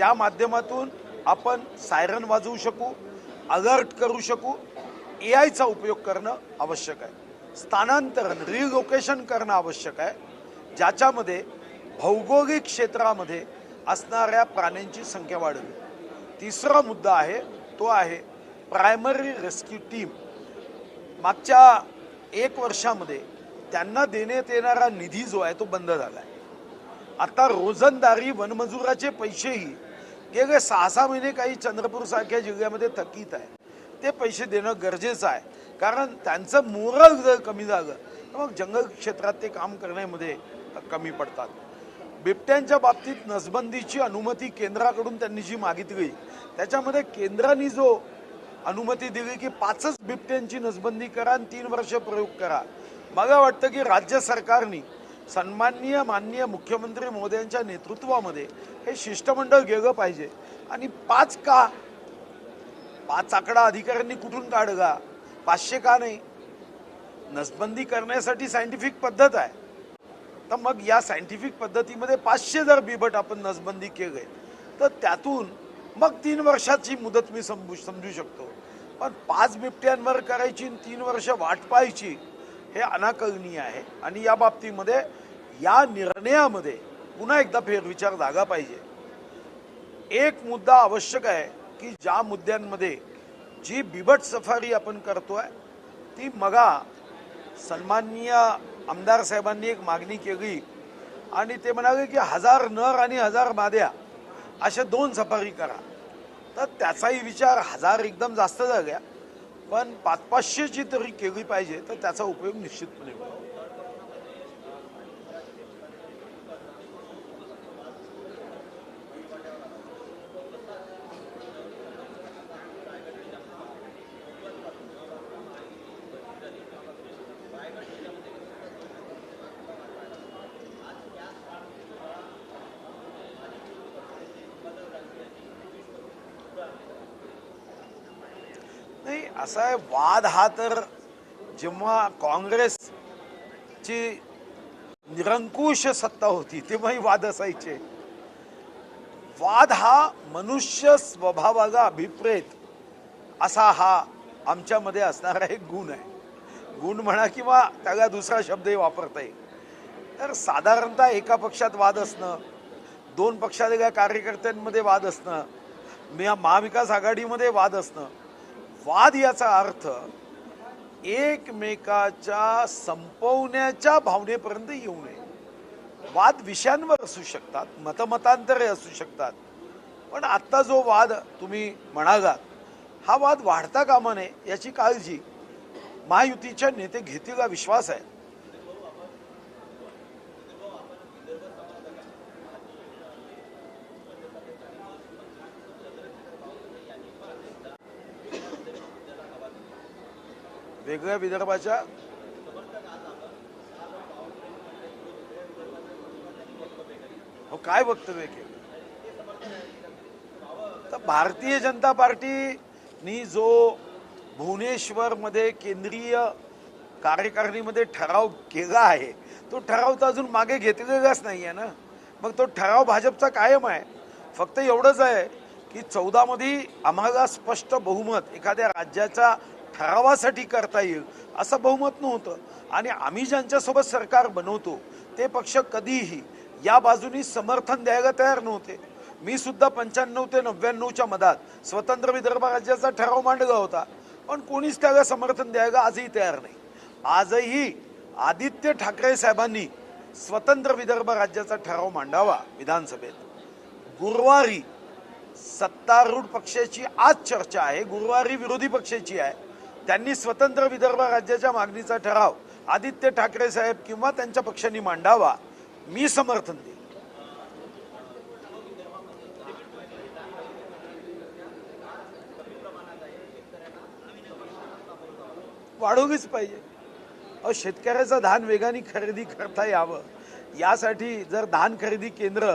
त्या माध्यमातून आपण सायरन वाजवू शकू अलर्ट करू शकू. ए आयचा उपयोग करणं आवश्यक आहे. स्थानांतरण रिलोकेशन करणं आवश्यक आहे. ज्याच्यामध्ये भौगोलिक क्षेत्रामध्ये असणाऱ्या प्राण्यांची संख्या वाढवी तिसरा मुद्दा आहे तो आहे प्रायमरी रेस्क्यू टीम मागच्या एक वर्षामध्ये त्यांना देण्यात येणारा निधी जो आहे तो बंद झाला आहे. आता रोजंदारी वनमजुराचे पैसेही गेले सहा सहा महिने काही चंद्रपूरसारख्या जिल्ह्यामध्ये थकीत आहे. ते पैसे देणं गरजेचं आहे. कारण त्यांचं मोरल जर कमी झालं तर मग जंगल क्षेत्रात ते काम करण्यामध्ये कमी पडतात. बिबट्यांच्या बाबतीत नसबंदीची अनुमती केंद्राकडून त्यांनी जी मागितली त्याच्यामध्ये केंद्राने जो अनुमती दिली की पाचच बिबट्यांची नसबंदी करा आणि तीन वर्ष प्रयोग करा. मला वाटतं की राज्य सरकारने सन्माननीय माननीय मुख्यमंत्री मोदयांच्या नेतृत्वामध्ये हे शिष्टमंडळ गेलं पाहिजे. आणि पाच का? पाच आकडा अधिकाऱ्यांनी कुठून काढला? पाचशे का नाही? नसबंदी करण्यासाठी सायंटिफिक पद्धत आहे. तर मग या सायंटिफिक पद्धतीमध्ये पाचशे जर बिबट आपण नसबंदी केले तर त्यातून मग तीन वर्षाची मुदत मी समजू समजू शकतो. पण पाच बिबट्यांवर करायची आणि तीन वर्ष वाट पाहायची हे अनाकलनीय आहे. आणि या बाबतीमध्ये या निर्णयामध्ये पुन्हा एकदा फेरविचार जागा पाहिजे. एक मुद्दा आवश्यक आहे की ज्या मुद्द्यांमध्ये जी बिबट सफारी आपण करतोय ती मगा सन्माननीय आमदार साहेबांनी एक मागणी केली आणि ते म्हणाले की हजार नर आणि हजार माद्या अशा दोन सफारी करा. तर त्याचाही विचार हजार एकदम जास्त झाल्या. पण पाच पाचशे जी तरी केली पाहिजे तर त्याचा उपयोग निश्चितपणे होईल नाही असा आहे वाद हा तर जेव्हा काँग्रेसची निरंकुश सत्ता होती तेव्हाही वाद असायचे. वाद हा मनुष्य स्वभावाला अभिप्रेत असा हा आमच्यामध्ये असणारा एक गुण आहे. गुण म्हणा किंवा त्याला दुसरा शब्दही वापरता येईल. तर साधारणतः एका पक्षात वाद असणं दोन पक्षातल्या कार्यकर्त्यांमध्ये वाद असणं मी- महाविकास आघाडीमध्ये वाद असणं वाद याचा अर्थ एकमेकाच्या संपवण्याच्या भावनेपर्यंत येऊ नये. वाद विषयांवर असू शकतात मतमतांतरे असू शकतात. पण आत्ता जो वाद तुम्ही म्हणागात हा वाद वाढता कामा नये याची काळजी महायुतीच्या नेते घेतील हा विश्वास आहे. वेगळ्या विदर्भाच्या हो काय वक्तव्य केलं? तर भारतीय जनता पार्टीनी जो भुवनेश्वर मध्ये केंद्रीय कार्यकारिणीमध्ये ठराव केला आहे तो ठराव तर अजून मागे घेतलेलाच नाही आहे ना. मग तो ठराव भाजपचा कायम आहे. फक्त एवढंच आहे की चौदामध्ये आम्हाला स्पष्ट बहुमत एखाद्या राज्याचा ठरावासाठी करता येईल असं बहुमत नव्हतं. आणि आम्ही ज्यांच्यासोबत सरकार बनवतो ते पक्ष कधीही या बाजूनी समर्थन द्यायला तयार नव्हते. मी सुद्धा पंच्याण्णव ते नव्याण्णवच्या मधात स्वतंत्र विदर्भ राज्याचा ठराव मांडला होता. पण कोणीच त्याला समर्थन द्यायला आजही तयार नाही. आजही आदित्य ठाकरे साहेबांनी स्वतंत्र विदर्भ राज्याचा ठराव मांडावा विधानसभेत. गुरुवारी सत्तारूढ पक्षाची आज चर्चा आहे गुरुवारी विरोधी पक्षाची आहे. त्यांनी स्वतंत्र विदर्भ राज्याच्या मागणीचा ठराव आदित्य ठाकरे साहेब किंवा त्यांच्या पक्षांनी मांडावा मी समर्थन देईन. वाढवलीच पाहिजे. अहो शेतकऱ्याचं धान वेगाने खरेदी करता यावं. यासाठी जर धान खरेदी केंद्र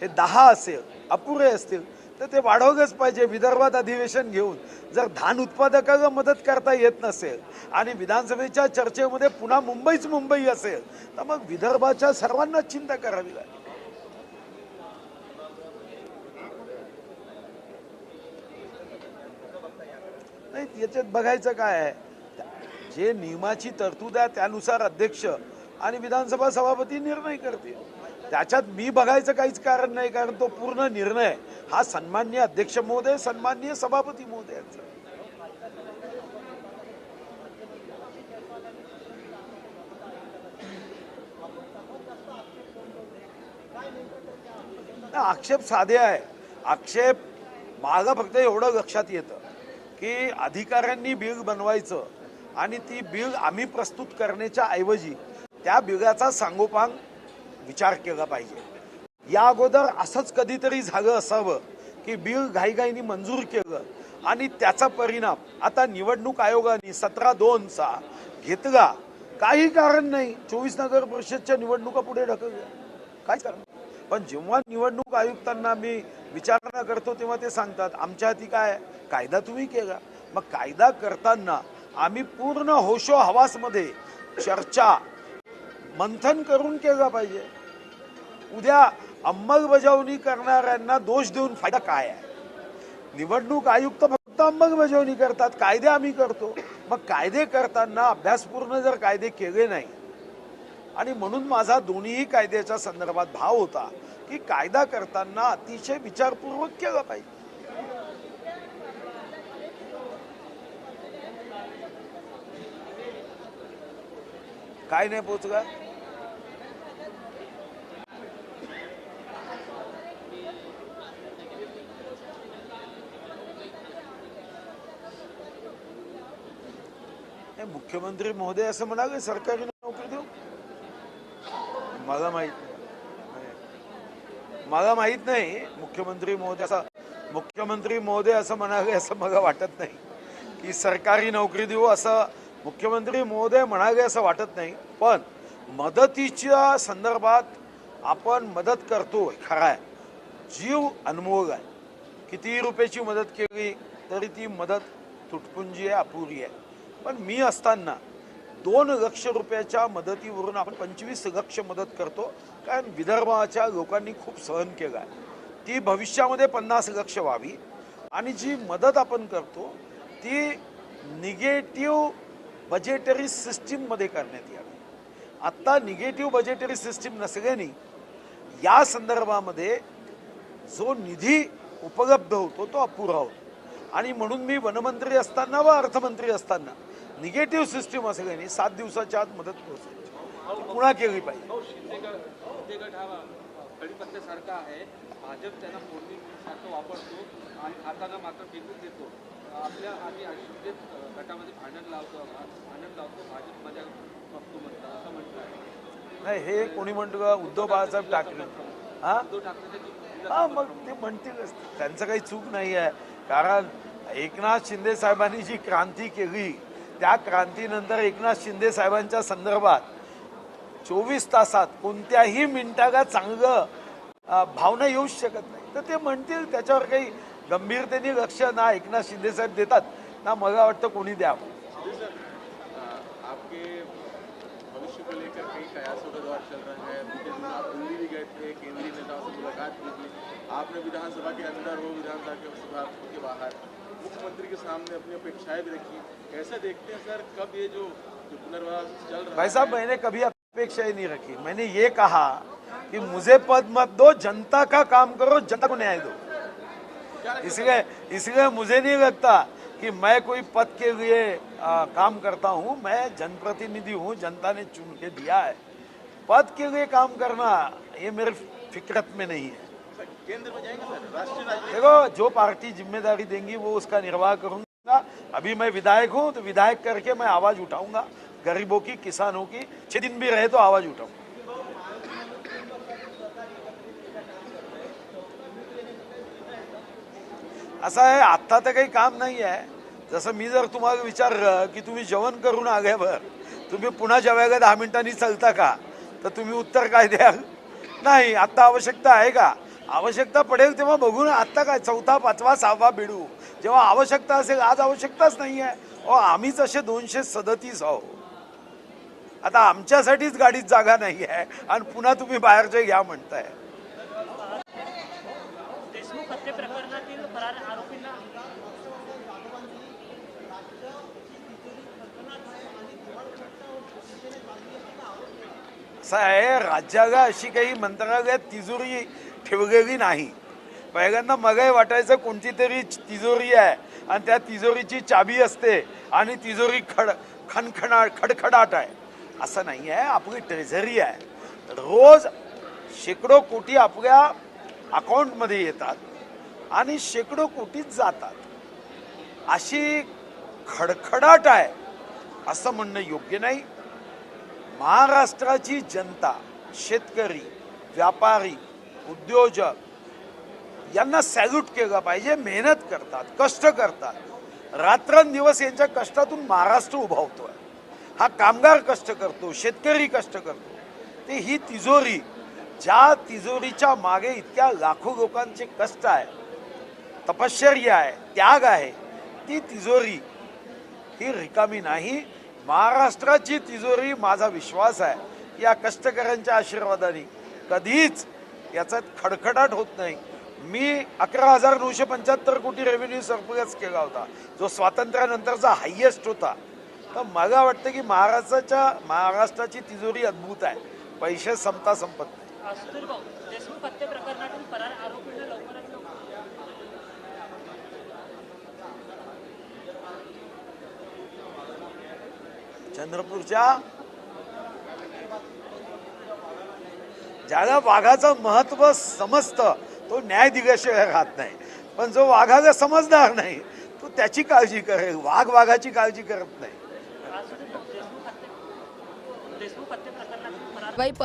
हे दहा असेल अपुरे असतील तर ते वाढवलंच पाहिजे विदर्भात अधिवेशन घेऊन. जर धान उत्पादकाला मदत करता येत नसेल आणि विधानसभेच्या चर्चेमध्ये पुन्हा मुंबईच मुंबई असेल तर मग विदर्भाच्या सर्वांनाच चिंता करावी लागेल. नाही याच्यात बघायचं काय आहे? जे नियमाची तरतूद आहे त्यानुसार अध्यक्ष आणि विधानसभा सभापती निर्णय करतील. त्याच्यात मी बघायचं काहीच कारण नाही कारण तो पूर्ण निर्णय हा सन्मान्य अध्यक्ष महोदय सन्मान्य सभापती महोदयांचा. आक्षेप साधे आहे. आक्षेप माझं फक्त एवढं लक्षात येतं की अधिकाऱ्यांनी बिल बनवायचं आणि ती बिल आम्ही प्रस्तुत करण्याच्या ऐवजी त्या बिलाचा सांगोपांग विचार केला पाहिजे. या अगोदर असंच कधीतरी झालं असावं की बिल घाईघाईनी मंजूर केलं आणि त्याचा परिणाम आता निवडणूक आयोगाने सतरा दोनचा घेतला. काही कारण नाही. चोवीस नगर परिषदच्या निवडणुका पुढे ढकलल्या. काय कारण? पण जेव्हा निवडणूक आयुक्तांना मी विचारणा करतो तेव्हा ते सांगतात आमच्या हाती काय आहे? कायदा तुम्ही केला. मग कायदा करताना आम्ही पूर्ण होशो हवासमध्ये चर्चा मंथन करून केलं पाहिजे. उद्या अंमलबजावणी करणाऱ्यांना दोष देऊन फायदा काय आहे? निवडणूक आयुक्त फक्त अंमलबजावणी करतात कायदे आम्ही करतो. मग कायदे करताना अभ्यासपूर्ण जर कायदे केले नाही आणि म्हणून माझा दोन्हीही कायद्याच्या संदर्भात भाव होता की कायदा करताना अतिशय विचारपूर्वक केला पाहिजे. काय नाही पोचला नाही, मुख्यमंत्री महोदय असं म्हणाले सरकारी नोकरी देऊ? मला माहीत नाही. मला माहीत नाही मुख्यमंत्री महोदय असा मुख्यमंत्री महोदय असं म्हणाले असं मला वाटत नाही. की सरकारी नोकरी देऊ असं मुख्यमंत्री महोदय म्हणाले असं वाटत नाही. पण मदतीच्या संदर्भात आपण मदत करतो खरा आहे. जीव अनमोल आहे. कितीही रुपयाची मदत केली तरी ती मदत तुटपुंजी आहे अपुरी आहे. पण मी असताना दोन लक्ष रुपयाच्या मदतीवरून आपण पंचवीस लक्ष मदत करतो. कारण विदर्भाच्या लोकांनी खूप सहन केलं आहे. ती भविष्यामध्ये पन्नास लक्ष व्हावी. आणि जी मदत आपण करतो ती निगेटिव्ह बजेटरी सिस्टीममध्ये करण्यात यावी. आत्ता निगेटिव्ह बजेटरी सिस्टीम नसल्याने या संदर्भामध्ये जो निधी उपलब्ध होतो तो अपुरा होतो. आणि म्हणून मी वनमंत्री असताना व अर्थमंत्री असताना निगेटिव्ह सिस्टीम असल्याने सात दिवसाच्या आत मदत पोहोचायची ती पुन्हा केली पाहिजे हा भाजप आपल्या आम्ही गटामध्ये भांडण लावतो भांडण लावतो. बघतो म्हणतात असं नाही हे कोणी म्हणतो का उद्धव बाळासाहेब ठाकरे. हा? उद्धव हा मग ते म्हणतीलच त्यांचं काही चूक नाही आहे. कारण एकनाथ शिंदे साहेबांनी जी क्रांती केली त्या क्रांतीनंतर एकनाथ शिंदे साहेबांच्या संदर्भात चोवीस तासात कोणत्याही मिनिटाला चांगलं भावना येऊच शकत नाही. तर ते म्हणतील त्याच्यावर काही गंभीरतेने लक्ष ना एकनाथ शिंदे साहेब देतात ना मला वाटतं कोणी द्यावं. आपने विधानसभा के अंदर हो विधानसभा के बाहर। मुख्यमंत्री के सामने अपनी अपेक्षाएँ भी रखी। कैसे देखते हैं सर कब ये जो जो पुनर्वास चल रहा भाई साहब मैंने कभी अपेक्षा ही नहीं रखी। मैंने ये कहा कि मुझे पद मत दो जनता का काम करो जनता को न्याय दो। इसलिए इसलिए मुझे नहीं लगता कि मैं कोई पद के लिए आ, काम करता हूँ। मैं जनप्रतिनिधि हूँ जनता ने चुन के दिया है। पद के लिए काम करना ये मेरे फिक्रत में नहीं है। देखो, जो पार्टी ज़िम्मेदारी देंगी, वो उसका निर्वाह करूँगा। अभी मैं विधायक हूँ तो विधायक करके मैं आवाज़ उठाऊँगा। गरीबों की, किसानों की, छह दिन भी रहे तो आवाज़ उठाऊँगा। असं आहे आत्ता तर काही काम नाही आहे जसं मी जर तुम्हाला विचारलं की करून आल्यावर तुम्ही पुन्हा जेवायला दहा मिनिटांनी चालता का? तर तुम्ही उत्तर काय द्याल? नाही आत्ता आवश्यकता आहे का? आवश्यकता पडेल तेव्हा बघू ना आत्ता काय चौथा पाचवा सहावा बिडू जेव्हा आवश्यकता असेल आज आवश्यकताच नाही आहे आम्हीच असे दोनशे सदतीस आहो आता आमच्यासाठीच गाडीत जागा नाही आहे आणि पुन्हा तुम्ही बाहेरचे घ्या म्हणताय. साहेब आहे अशी काही मंत्रालयात तिजोरी ठेवलेली नाही. पहिल्यांदा मगाही वाटायचं कोणती तरी तिजोरी आहे आणि त्या तिजोरीची चाबी असते आणि तिजोरी खड खणखणा खडखडाट आहे. असं नाही आहे आपली ट्रेझरी आहे. रोज शेकडो कोटी आपल्या अकाउंटमध्ये येतात आणि शेकडो कोटीच जातात. अशी खडखडाट आहे असं म्हणणं योग्य नाही. महाराष्ट्राची जनता शेतकरी व्यापारी उद्योजक यांना सॅल्यूट केलं पाहिजे मेहनत करतात कष्ट करतात. रात्रंदिवस यांच्या कष्टातून महाराष्ट्र उभावतोय. हा कामगार कष्ट करतो शेतकरी कष्ट करतो. ते ही तिजोरी ज्या तिजोरीच्या मागे इतक्या लाखो लोकांचे कष्ट आहे तपश्चर्या आहे त्याग आहे ती तिजोरी ही रिकामी नाही. महाराष्ट्राची तिजोरी माझा विश्वास आहे. या कष्टकऱ्यांच्या आशीर्वादाने कधीच याचा खडखडाट होत नाही. मी अकरा हजार नऊशे पंच्याहत्तर कोटी रेव्हेन्यू सरप्लस केला होता. जो स्वातंत्र्यानंतरचा हायेस्ट होता. तर मला वाटतं की महाराष्ट्राच्या महाराष्ट्राची तिजोरी अद्भुत आहे. पैसे संपता संपत नाही. ज्याला वाघाचं महत्त्व समजतं तो न्याय दिल्याशिवाय राहत नाही. पण जो वाघाला समजणार नाही तो त्याची काळजी करेल वाघ वाघाची काळजी करत नाही.